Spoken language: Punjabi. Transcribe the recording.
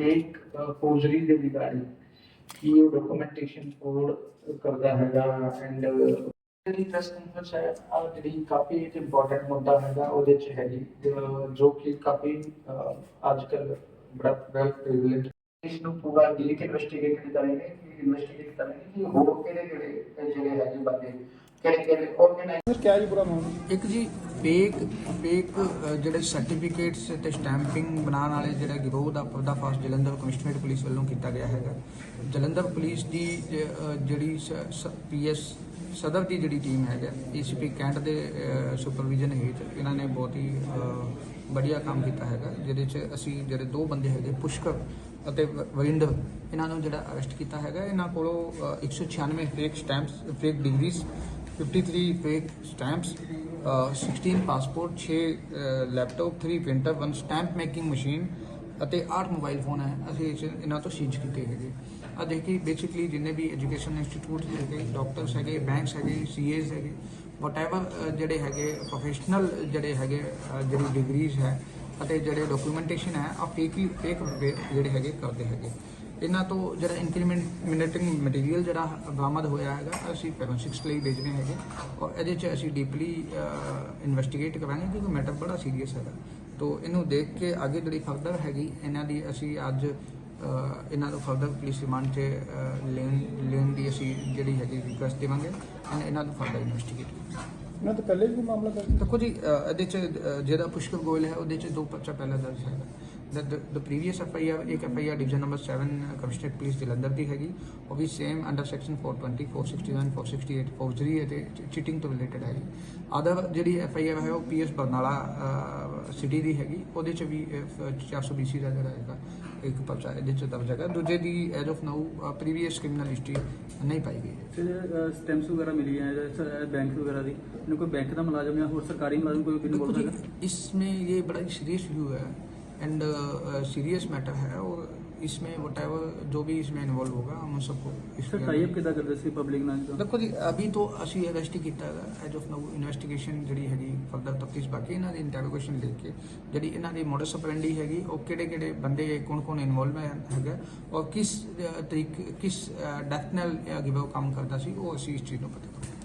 ਇੱਕ ਫੋਰਜਰੀ ਦੇ ਰਿਗਾਰਡਿੰਗ ਕੀ ਉਹ ਡਾਕੂਮੈਂਟੇਸ਼ਨ ਫੋਰਡ ਕਰਦਾ ਹੈਗਾ ਐਂਡ ਜਿਹੜੀ ਪ੍ਰੈਸ ਕਾਨਫਰੰਸ ਹੈ ਆ ਜਿਹੜੀ ਕਾਫੀ ਇੰਪੋਰਟੈਂਟ ਮੁੱਦਾ ਹੈਗਾ ਉਹਦੇ ਚ ਹੈ ਜੀ ਕਿ ਕਾਫੀ ਅੱਜ ਕੱਲ ਬੜਾ ਵੈਲ ਪ੍ਰਿਵਿਲੇਜ ਇਸ ਨੂੰ ਪੂਰਾ ਡੀਪ ਇਨਵੈਸਟੀਗੇਟ ਕਰਨਗੇ ਕਿ ਇਨਵੈਸਟੀਗੇਟ ਕਰਨਗੇ ਕਿ ਹੋਰ ਕਿਹੜੇ ਕਿਹੜੇ ਜਿਹੜੇ ਹੈਗੇ ਬੰਦੇ ਕਿਹੜੇ ਕਿਹੜੇ ਆਰਗੇਨਾਈਜ਼ ਸਰ ਕਿਆ ਜੀ ਪੂਰਾ ਮਾਮਲਾ ਇੱਕ ਜੀ ਫੇਕ ਫੇਕ ਜਿਹੜੇ ਸਰਟੀਫਿਕੇਟਸ ਤੇ ਸਟੈਂਪਿੰਗ ਬਣਾਉਣ ਵਾਲੇ ਜਿਹੜਾ ਗਿਰੋਹ ਦਾ ਪਰਦਾਫਾਸ਼ ਜਲੰਧਰ ਕਮਿਸ਼ਨਰੇਟ ਪੁਲਿਸ ਵੱਲੋਂ ਕੀਤਾ ਗਿਆ ਹੈਗਾ। ਜਲੰਧਰ ਪੁਲਿਸ ਦੀ ਜ- ਅ, ਜਿਹੜੀ ਪੀਐਸ ਸਦਰ ਦੀ ਜਿਹੜੀ ਟੀਮ ਹੈਗਾ ਏਸੀਪੀ ਕੈਂਟ ਦੇ ਸੁਪਰਵਿਜ਼ਨ ਹੇਠ ਇਹਨਾਂ ਨੇ ਬਹੁਤ ਹੀ ਅ, ਵਧੀਆ ਕੰਮ ਕੀਤਾ ਹੈਗਾ ਜਿਹਦੇ 'ਚ ਅਸੀਂ ਜਿਹੜੇ ਦੋ ਬੰਦੇ ਹੈਗੇ ਪੁਸ਼ਕਰ ਅਤੇ ਵਰਿੰਦਰ ਇਹਨਾਂ ਨੂੰ ਜਿਹੜਾ ਅਰੈਸਟ ਕੀਤਾ ਹੈਗਾ। ਇਹਨਾਂ ਕੋਲੋਂ ਅ, 196 fake stamps fake degrees 53 fake stamps, uh, 16 passport 6 laptop 3 printer 1 stamp making machine ਅਤੇ 8 ਮੋਬਾਈਲ ਫੋਨ ਹੈ। ਅਸੀਂ ਇਸ- ਇਹਨਾਂ ਤੋਂ ਸੀਜ਼ ਕੀਤੇ ਹੈਗੇ। ਆ ਦੇਖੀ ਬੇਸਿਕਲੀ ਜਿੰਨੇ ਵੀ ਐਜੂਕੇਸ਼ਨ ਇੰਸਟੀਚਿਊਟ ਹੈਗੇ ਡਾਕਟਰਸ ਹੈਗੇ ਬੈਂਕਸ ਹੈਗੇ ਸੀਏਸ ਹੈਗੇ ਵਟਐਵਰ ਜਿਹੜੇ ਹੈਗੇ ਪ੍ਰੋਫੈਸ਼ਨਲ ਜਿਹੜੇ ਹੈਗੇ ਜਿਹੜੀ ਡਿਗਰੀਜ਼ ਹੈ ਅਤੇ ਜਿਹੜੇ ਡਾਕੂਮੈਂਟੇਸ਼ਨ ਹੈ ਆ ਫੇਕ ਹੀ ਫੇਕ ਜਿਹੜੇ ਹੈਗੇ ਕਰਦੇ ਹੈਗੇ। ਇਹਨਾਂ ਤੋਂ ਜਿਹੜਾ ਇਨਕਰੀਮੈਂਟਿੰਗ ਮਟੀਰੀਅਲ ਜਿਹੜਾ ਬਰਾਮਦ ਹੋਇਆ ਹੈਗਾ ਅਸੀਂ ਫੋਰੈਂਸਿਕਸ ਲਈ ਭੇਜਨੇ ਹੈਗੇ ਔਰ ਇਹਦੇ 'ਚ ਅਸੀਂ ਡੀਪਲੀ ਇਨਵੈਸਟੀਗੇਟ ਕਰਾਂਗੇ ਕਿਉਂਕਿ ਮੈਟਰ ਬੜਾ ਸੀਰੀਅਸ ਹੈਗਾ। ਤੋਂ ਇਹਨੂੰ ਦੇਖ ਕੇ ਅੱਗੇ ਜਿਹੜੀ ਫਰਦਰ ਹੈਗੀ ਇਹਨਾਂ ਦੀ ਅਸੀਂ ਅੱਜ ਇਹਨਾਂ ਨੂੰ ਫਰਦਰ ਪੁਲਿਸ ਰਿਮਾਂਡ 'ਚ ਲੈਣ ਲੈਣ ਦੀ ਅਸੀਂ ਜਿਹੜੀ ਹੈਗੀ ਰਿਕੁਐਸਟ ਦੇਵਾਂਗੇ ਐਂਡ ਇਹਨਾਂ ਨੂੰ ਫਰਦਰ ਇਨਵੈਸਟੀਗੇਟ ਇਹਨਾਂ ਤੋਂ ਪਹਿਲੇ ਵੀ ਮਾਮਲਾ ਦਰਜ ਦੇਖੋ ਜੀ ਇਹਦੇ ਚ ਜਿਹੜਾ ਪੁਸ਼ਕਰ ਗੋਇਲ ਹੈ ਉਹਦੇ ਚ ਦੋ ਪਰਚਾ ਪਹਿਲਾਂ ਦਰਜ ਹੈਗਾ। the, the, the previous FIR, ਇੱਕ R division number 7 commissioner police Jalandhar ਦੀ ਹੈਗੀ ਉਹ ਵੀ ਸੇਮ ਅੰਡਰ ਸੈਕਸ਼ਨ 420 461 468 ਫੌਜਰੀ ਅਤੇ ਚੀਟਿੰਗ ਤੋਂ ਰਿਲੇਟਡ ਹੈਗੀ ਅਦਰ ਜਿਹੜੀ ਐਫ ਆਈ ਆਰ ਹੈ ਉਹ ਪੀਐਸ ਬਰਨਾਲਾ ਸਿਟੀ ਦੀ ਹੈਗੀ ਉਹਦੇ ਚ ਵੀ 420 ਦਾ ਜਿਹੜਾ ਹੈਗਾ ਇੱਕ ਪਰਚਾ ਇਹਦੇ ਚ ਦਰਜ ਹੈਗਾ ਦੂਜੇ ਦੀ as of now previous criminal history ਨਹੀਂ ਪਾਈ ਗਈ ਸਰ ਸਟੈਂਪਸ ਵਗੈਰਾ ਮਿਲੀ ਹੈ ਬੈਂਕ ਵਗੈਰਾ ਦੀ ਇਹਨੂੰ ਕੋਈ ਬੈਂਕ ਦਾ ਮੁਲਾਜ਼ਮ ਜਾਂ ਹੋਰ ਸਰਕਾਰੀ ਮੁਲਾਜ਼ਮ ਕੋਈ ਇਨਵੋਲਵ ਹੈਗਾ ਇਸ ਮੇ ਇਹ ਬੜਾ ਸੀਰੀਅਸ ਇਸ਼ੂ ਹੈ एंड सीरियस मैटर है और इसमें वट जो भी इसमें इन्वॉल्व होगा हम उन सबको इस ਸਰ ਟਾਈਪ ਕਿੱਦਾਂ ਕਰਦੇ ਸੀ ਪਬਲਿਕ ਨਾਲ ਜਦੋਂ? ਦੇਖੋ ਜੀ ਅਭੀ ਤੋਂ ਅਸੀਂ ਅਰੈਸਟ ਹੀ ਕੀਤਾ ਹੈਗਾ ਐਜ ਆਫ ਨਾਊ ਇਨਵੈਸਟੀਗੇਸ਼ਨ ਜਿਹੜੀ ਹੈਗੀ ਫਰਦਰ ਤਫਤੀਸ਼ ਬਾਕੀ ਇਹਨਾਂ ਦੀ ਇੰਟਰੋਗੇਸ਼ਨ ਲੈ ਕੇ ਜਿਹੜੀ ਇਹਨਾਂ ਦੀ ਮੋਡਸ ਆਪਰੈਂਡੀ ਹੈਗੀ ਉਹ ਕਿਹੜੇ ਕਿਹੜੇ ਬੰਦੇ ਕੌਣ ਕੌਣ ਇਨਵੋਲਵ ਹੈਗਾ ਔਰ ਕਿਸ ਅਹ, ਤਰੀਕੇ ਕਿਸ ਡੈਥ ਨਾਲ ਗਿਵੋ ਕੰਮ ਕਰਦਾ ਸੀ ਉਹ ਅਸੀਂ ਇਸ ਚੀਜ਼ ਨੂੰ ਪਤਾ ਕਰਾਂਗੇ